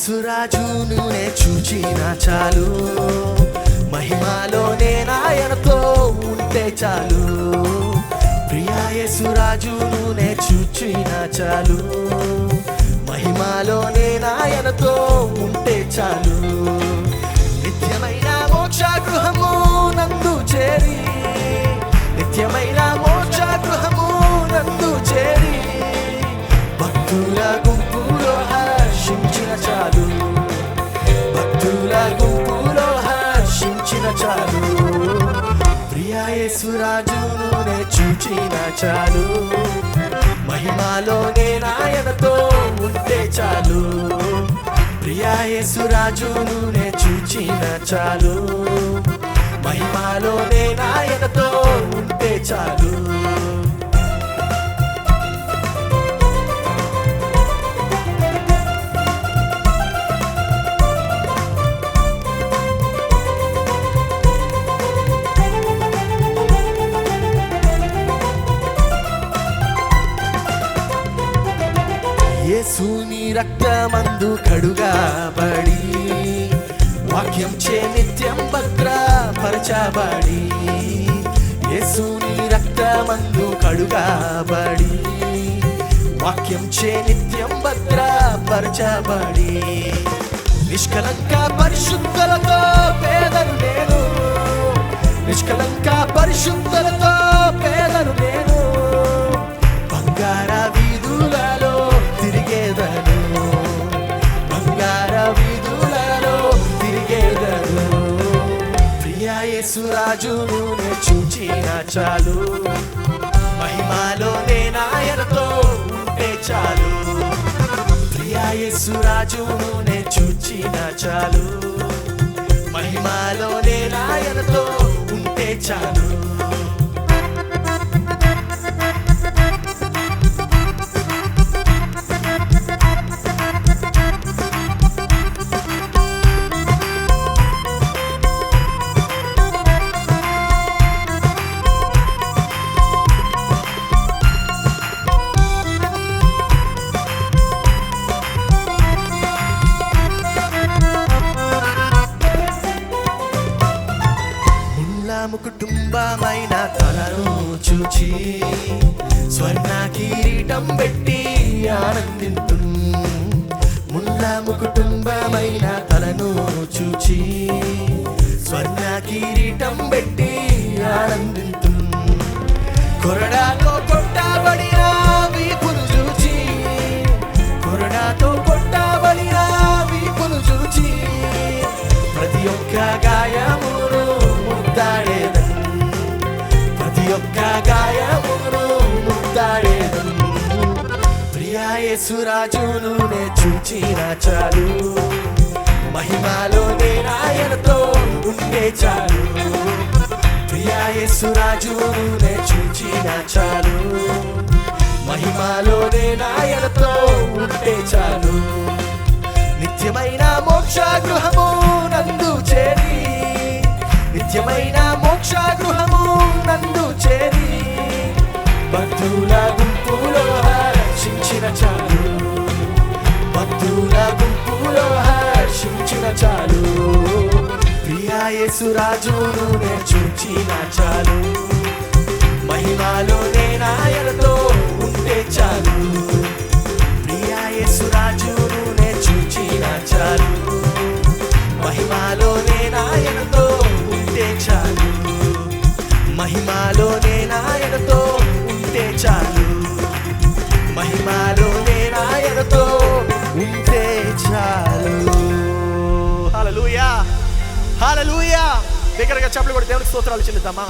యేసురాజును నే చూచిన చాలు. మహిమాలోనే నాయనతో ఉంటే చాలు. ప్రియా యేసురాజును నే చూచిన చాలు. మహిమాలోనే నాయనతో ఉంటే చాలు. గుంపులో హర్షించిన చాలు. ప్రియా చూచిన చాలు. మహిమాలోనే నాయనతో ఉంటే చాలు. ప్రియా చూచిన చాలు. మహిమాలోనే నాయనతో ఉంటే చాలు. రక్తమందు కడుగాబడి వాక్యం చే నిత్యం భద్రపరచబడి యేసుని రక్తమందు కడుగాబడి వాక్యం చే నిత్యం భద్రపరచబడి. నిష్కలంక పరిశుద్ధులతో పేదను నేను నిష్కలంక పరిశుద్ధులతో పేదను నేను. యేసురాజును నే చూచిన చాలు. మహిమాలోనే నాయనతో ఉంటే చాలు. ప్రియా యేసురాజును నే చూచిన చాలు. మహిమాలోనే నాయనతో ఉంటే చాలు. కుటుంబమైన తనను చూచి స్వర్ణ కిరీటం పెట్టి ఆనందింతు ముల్లాము కుటుంబమైన తనను చూచి స్వర్ణ కిరీటం పెట్టి ఆనందింతు కొరడాతో యొక్క గాయమును ముద్దాడేదన్ ప్రియా యేసురాజును నే చూచిన చాలు మహిమాలోనే నాయనతో ఉండే చాలు ప్రియా యేసురాజును నే చూచిన చాలు మహిమాలోనే నాయనతో ఉంటే చాలు నిత్యమైన మోక్ష గృహము భక్తుల గుంపులో హర్షించిన చాలు. భక్తుల గుంపులో హర్షించిన చాలు. ప్రియా యేసురాజును చూచిన చాలు. మహిమాలోనే నాయనతో ఉంటే చాలు. ప్రియా యేసురాజును చూచిన చాలు. మహిమాలోనే నాయనతో ఉంటే చాలు. మహిమాలోనే హాలూయా దగ్గరగా చెప్పలు కూడా దేవుడికి స్తోత్రాలు చెల్లిద్దామా?